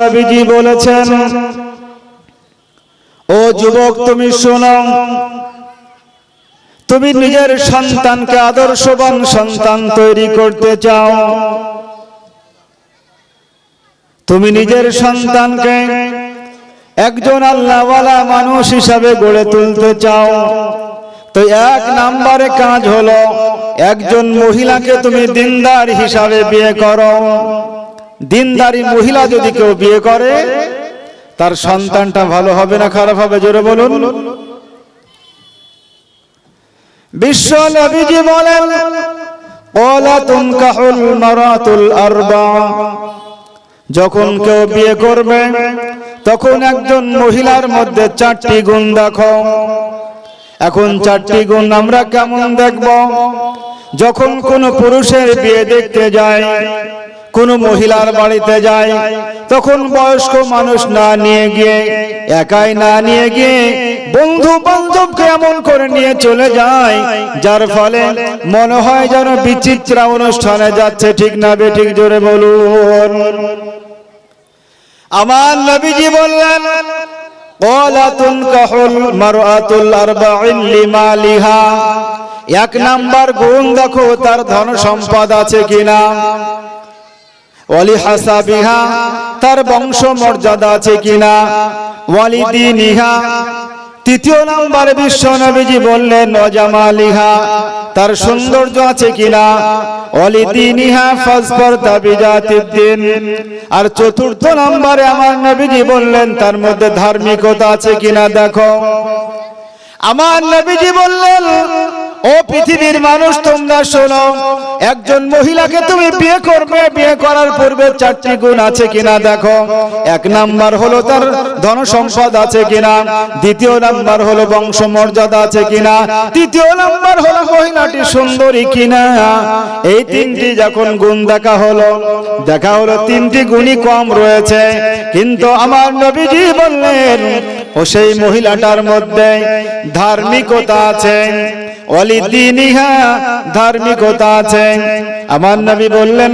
নবীজি বলেছেন, ও যুবক, তুমি শোনো। তুমি নিজের সন্তানকে আদর্শবান সন্তান তৈরি করতে চাও। তুমি নিজের সন্তানকে একজন আল্লাহওয়ালা মানুষ হিসাবে গড়ে তুলতে চাও। তো এক নাম্বারে কাজ হলো, একজন মহিলাকে তুমি দিনদার হিসাবে বিয়ে করো। দিনদারি মহিলা যদি কেউ বিয়ে করে তার সন্তানটা ভালো হবে না খারাপ হবে? জোরে বলুন। বিশ্ব নবীজি বলেন যখন কেউ বিয়ে করবে তখন একজন মহিলার মধ্যে চারটি গুণ দেখো। এখন চারটি গুণ আমরা কেমন দেখব? যখন কোন পুরুষের বিয়ে দেখতে যায় কোন মহিলার বাড়িতে যায়, তখন বয়স্ক মানুষ না নিয়ে গিয়ে, একাই না নিয়ে গিয়ে বন্ধু বান্ধবকে এমন করে নিয়ে চলে যায়, যার ফলে মনে হয় যেন বিচিত্রা অনুষ্ঠানে যাচ্ছে। ঠিক না বে, ঠিক জোরে বলুন। আমার নবীজি বললেন, কলাতুন কাহুল মারআতুল আরবাইন লিমালিহা। এক নাম্বার গুণ দেখো, তার ধন সম্পদ আছে কিনা? ওয়ালি হাসাবিহা তার বংশ মর্যাদা আছে কিনা? ওয়ালিদিনিহা, তৃতীয় নাম্বারে বিশ্ব নবীজি বললেন, অজামালিহা, তার সৌন্দর্য আছে কিনা? অলিদিনিহা ফাসফর তাবিজাতিদ্দিন আর চতুর্থ নম্বরে আমার নবীজি বললেন, তার মধ্যে ধার্মিকতা আছে কিনা দেখো? আমার নবীজি বললেন ও পৃথিবীর মানুষ, তোমরা শোনো, একজন মহিলাকে তুমি বিয়ে করবে, বিয়ে করার পূর্বে চারটি গুণ আছে কিনা দেখো। এক নাম্বার হলো তার ধন সম্পদ আছে কিনা, দ্বিতীয় নাম্বার হলো বংশ মর্যাদা আছে কিনা, তৃতীয় নাম্বার হলো মহিলাটি সুন্দরী কিনা। এই তিনটি যখন গুণ দেখা হলো দেখা হলো তিনটি গুণই কম রয়েছে। কিন্তু আমার নবীজি বললেন, ও সেই মহিলাটার মধ্যে ধার্মিকতা আছে অলিদিনিহা ধার্মিকতা আছে। আমার বললেন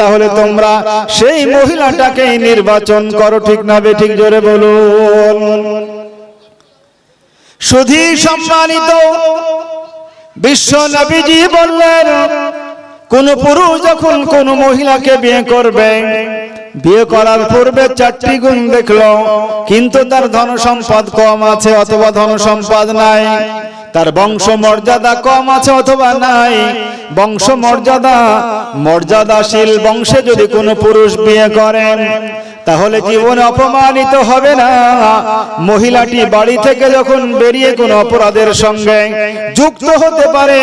তাহলে তোমরা সেই মহিলাটাকেই নির্বাচন করো, ঠিক না ঠিক জোরে বলুন। সুধী সম্মানিত বিশ্ব নবীজি বললেন, কোন পুরুষ যখন কোন মহিলাকে বিয়ে করবে বিয়ে করার পূর্বে চারটি গুণ দেখল, কিন্তু তার ধন সম্পদ কম আছে অথবা ধন সম্পদ নাই। তার বংশ মর্যাদা কম আছে অথবা নাই। বংশ মর্যাদা মর্যাদাশীল বংশে যদি কোনো পুরুষ বিয়ে করেন তাহলে জীবনে অপমানিত হবে না। মহিলাটি বাড়ি থেকে যখন বেরিয়ে কোন অপরাধের সঙ্গে যুক্ত হতে পারে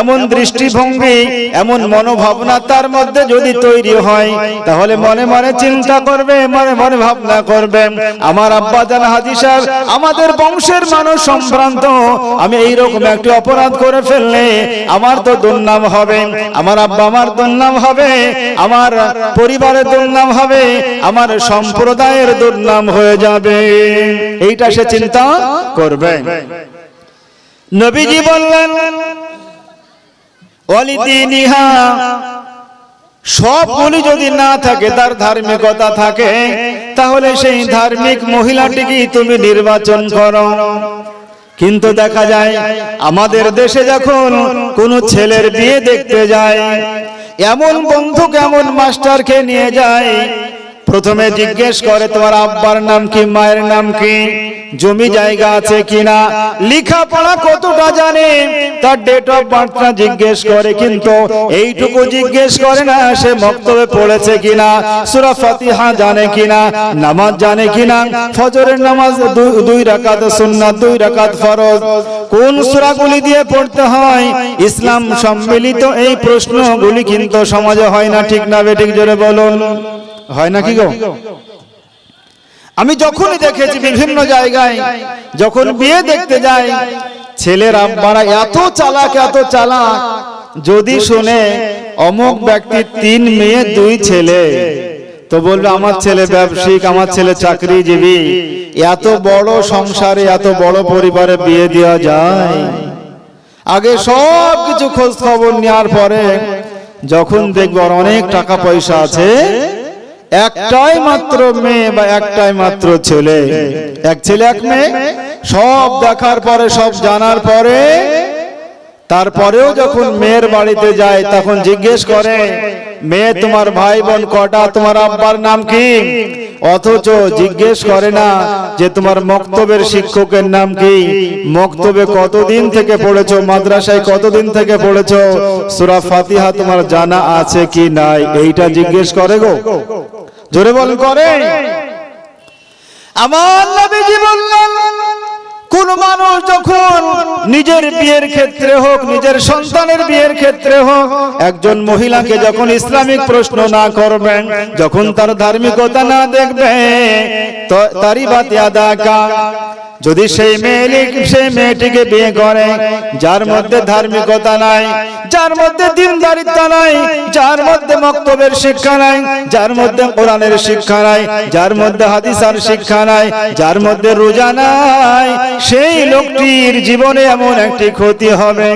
এমন দৃষ্টিভঙ্গি এমন মনোভাবনা তার মধ্যে যদি তৈরি হয় তাহলে মনে মনে চিন্তা করবে মনে মনে ভাবনা করবে। আমার আব্বা জান হাজি সাহেব আমাদের বংশের মানুষ সম্ভ্রান্ত। আমি এইরকম একটি অপরাধ করে ফেললে আমার তো দুর্নাম হবে। আমার আব্বা আমার দুর্নাম হবে। আমার পরিবারের দুর্নাম হবে। আমার সম্প্রদায়ের দুর্নাম হয়ে যাবে। এইটা সে চিন্তা করবে। নবীজি বললেন অলিদিনিহা সবগুলি যদি না থাকে, তার ধার্মিকতা থাকে, তাহলে সেই ধার্মিক মহিলাটিকে তুমি নির্বাচন করো। কিন্তু দেখা যায়, আমাদের দেশে যখন কোন ছেলের বিয়ে দেখতে যায়, এমন বন্ধু কেমন মাস্টারকে নিয়ে যায় প্রথমে জিজ্ঞেস করে, তোমার আব্বার নাম কি, মায়ের নাম কি? জমি জায়গা আছে কিনা? লেখাপড়া কতটা জানে? তার ডেট অফ বার্থটা জিজ্ঞেস করে, কিন্তু এইটুকু জিজ্ঞেস করে না, সে মক্তবে পড়েছে কিনা, সূরা ফাতিহা জানে কিনা, নামাজ জানে কিনা, ফজরের নামাজ দুই- রাকাত সুন্নাত, দুই রাকাত ফরজ। কোন সূরাগুলি দিয়ে পড়তে হয়? ইসলাম সম্মিলিত এই প্রশ্নগুলি কিন্তু সমাজে হয় না, ঠিক না বেঠিক জোরে বলুন। হয় নাকি গো? আমি যখনই দেখেছি বিভিন্ন জায়গায় যখন বিয়ে দেখতে যাই ছেলের আব্বারা এত চালাক এত চালাক। যদি শুনে অমুক ব্যক্তির তিন মেয়ে দুই ছেলে তো বলবে আমার ছেলে ব্যবসায়িক আমার ছেলে চাকরিজীবী। এত বড় সংসারে এত বড় পরিবারে বিয়ে দেওয়া যায়। আগে সব কিছু খোঁজ খবর নেওয়ার পরে যখন দেখব অনেক টাকা পয়সা আছে একটাই মাত্র মেয়ে বা একটাই মাত্র ছেলে? এক ছেলে, এক মেয়ে? সব দেখার পরে, সব জানার পরে, তারপরেও যখন মেয়ের বাড়িতে যায়, তখন জিজ্ঞেস করে, মেয়ে, তোমার ভাই বোন কটা? তোমার আব্বার নাম কি? অথচ জিজ্ঞেস করে না যে তোমার মক্তবের শিক্ষকের নাম কি? মক্তবে কতদিন থেকে পড়েছো? মাদ্রাসায় কতদিন থেকে পড়েছো? সুরা ফাতিহা তোমার জানা আছে কি নাই? এইটা জিজ্ঞেস করে গো। জোরে বল করে আমার নবীজি বললেন কোন মানুষ যখন নিজের বিয়ের ক্ষেত্রে হোক নিজের সন্তানের বিয়ের ক্ষেত্রে হোক একজন মহিলাকে যখন ইসলামিক প্রশ্ন না করবেন যখন তার ধার্মিকতা না দেখবে তারই বাতি আদা কা যদি সেই মেয়ে সেই মেয়েটিকে বিয়ে করে যার মধ্যে ধার্মিকতা নাই যার মধ্যে দিনদারিত্ব নাই যার মধ্যে মক্তবের শিক্ষা নাই যার মধ্যে কোরআনের শিক্ষা নাই যার মধ্যে হাদিসার শিক্ষা নাই যার মধ্যে রোজা নাই সেই লোকটির জীবনে এমন একটি ক্ষতি হবে।